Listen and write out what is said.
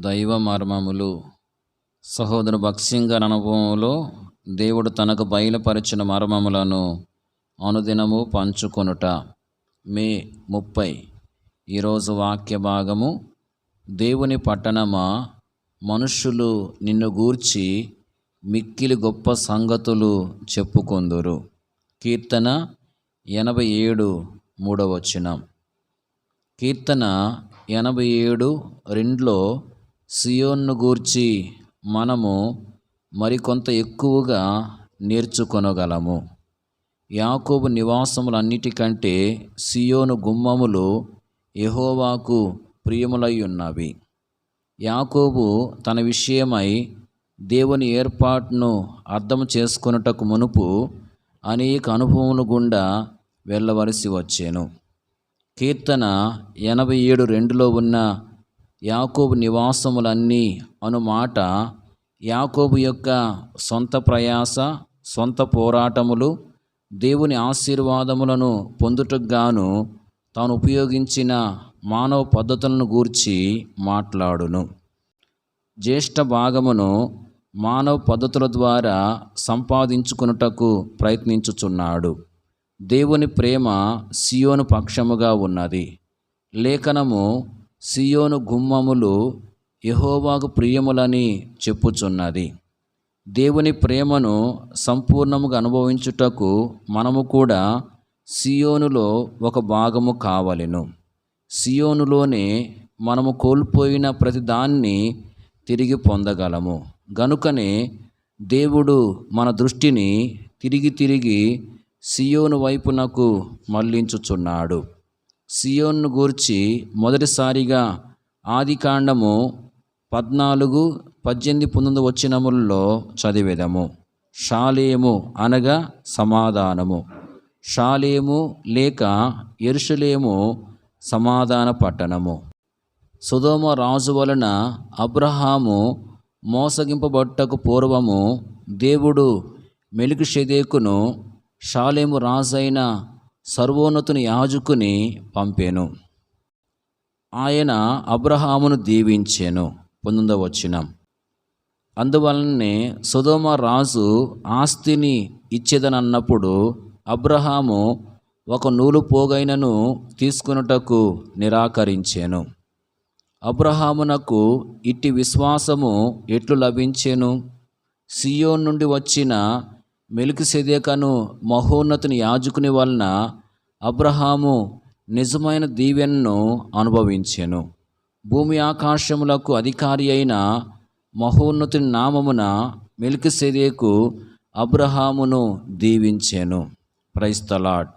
దైవ మర్మములు సహోదరు భక్సింగర్ అనుభవంలో దేవుడు తనకు బయలుపరిచిన మర్మములను అనుదినము పంచుకొనుట. మే ముప్పై. ఈరోజు వాక్య భాగము దేవుని పట్టణమా మనుష్యులు నిన్ను గూర్చి మిక్కిలి గొప్ప సంగతులు చెప్పుకొందురు. కీర్తన ఎనభై ఏడు మూడవచనం. కీర్తన ఎనభై ఏడు రెండులో సియోన్ను గూర్చి మనము మరికొంత ఎక్కువగా నేర్చుకొనగలము. యాకోబు నివాసములన్నిటికంటే సియోను గుమ్మములు యహోవాకు ప్రియములై ఉన్నవి. యాకోబు తన విషయమై దేవుని ఏర్పాటును అర్థం చేసుకొనుటకు మునుపు అనేక అనుభవముల గుండా వెళ్ళవలసి వచ్చాను. కీర్తన ఎనభై ఏడు రెండులో ఉన్న యాకోబు నివాసములన్నీ అను మాట యాకోబు యొక్క సొంత ప్రయాస సొంత పోరాటములు దేవుని ఆశీర్వాదములను పొందుటకు గాను తాను ఉపయోగించిన మానవ పద్ధతులను గూర్చి మాట్లాడును. జ్యేష్ఠ భాగమును మానవ పద్ధతుల ద్వారా సంపాదించుకున్నటకు ప్రయత్నించుచున్నాడు. దేవుని ప్రేమ సియోను పక్షముగా ఉన్నది. లేఖనము సియోను గుమ్మములు యహోవాకు ప్రియములని చెప్పుచున్నది. దేవుని ప్రేమను సంపూర్ణముగా అనుభవించుటకు మనము కూడా సియోనులో ఒక భాగము కావలెను. సియోనులోనే మనము కోల్పోయిన ప్రతిదాన్ని తిరిగి పొందగలము. గనుకనే దేవుడు మన దృష్టిని తిరిగి తిరిగి సియోను వైపునకు మళ్ళించుచున్నాడు సియోన్ను గూర్చి మొదటిసారిగా ఆదికాండము పద్నాలుగు పద్దెనిమిది పంతొమ్మిది వచ్చినములలో చదివేదము. షాలేము అనగా సమాధానము. షాలేము లేక ఎరుషలేము సమాధాన పట్టణము. సుధోమ రాజు వలన అబ్రహాము మోసగింపబట్టకు పూర్వము దేవుడు మెలికిషెదేకును షాలేము రాజైన సర్వోన్నతుని యాజకుని పంపాను. ఆయన అబ్రహామును దీవించాను. పొందవచ్చినాం అందువలనే సుధోమ రాజు ఆస్తిని ఇచ్చేదనన్నప్పుడు అబ్రహాము ఒక నూలు పోగైనను తీసుకున్నటకు నిరాకరించాను. అబ్రహామునకు ఇట్టి విశ్వాసము ఎట్లు లభించెను? సియోన్ నుండి వచ్చిన మెలికిసెదేకను మహోన్నతుని యాజకుని వలన అబ్రహాము నిజమైన దీవెనను అనుభవించెను. భూమి ఆకాశములకు అధికారి అయిన మహోన్నతుని నామమున మెలికిసెదేకు అబ్రహామును దీవించెను. ప్రైస్తలాడ్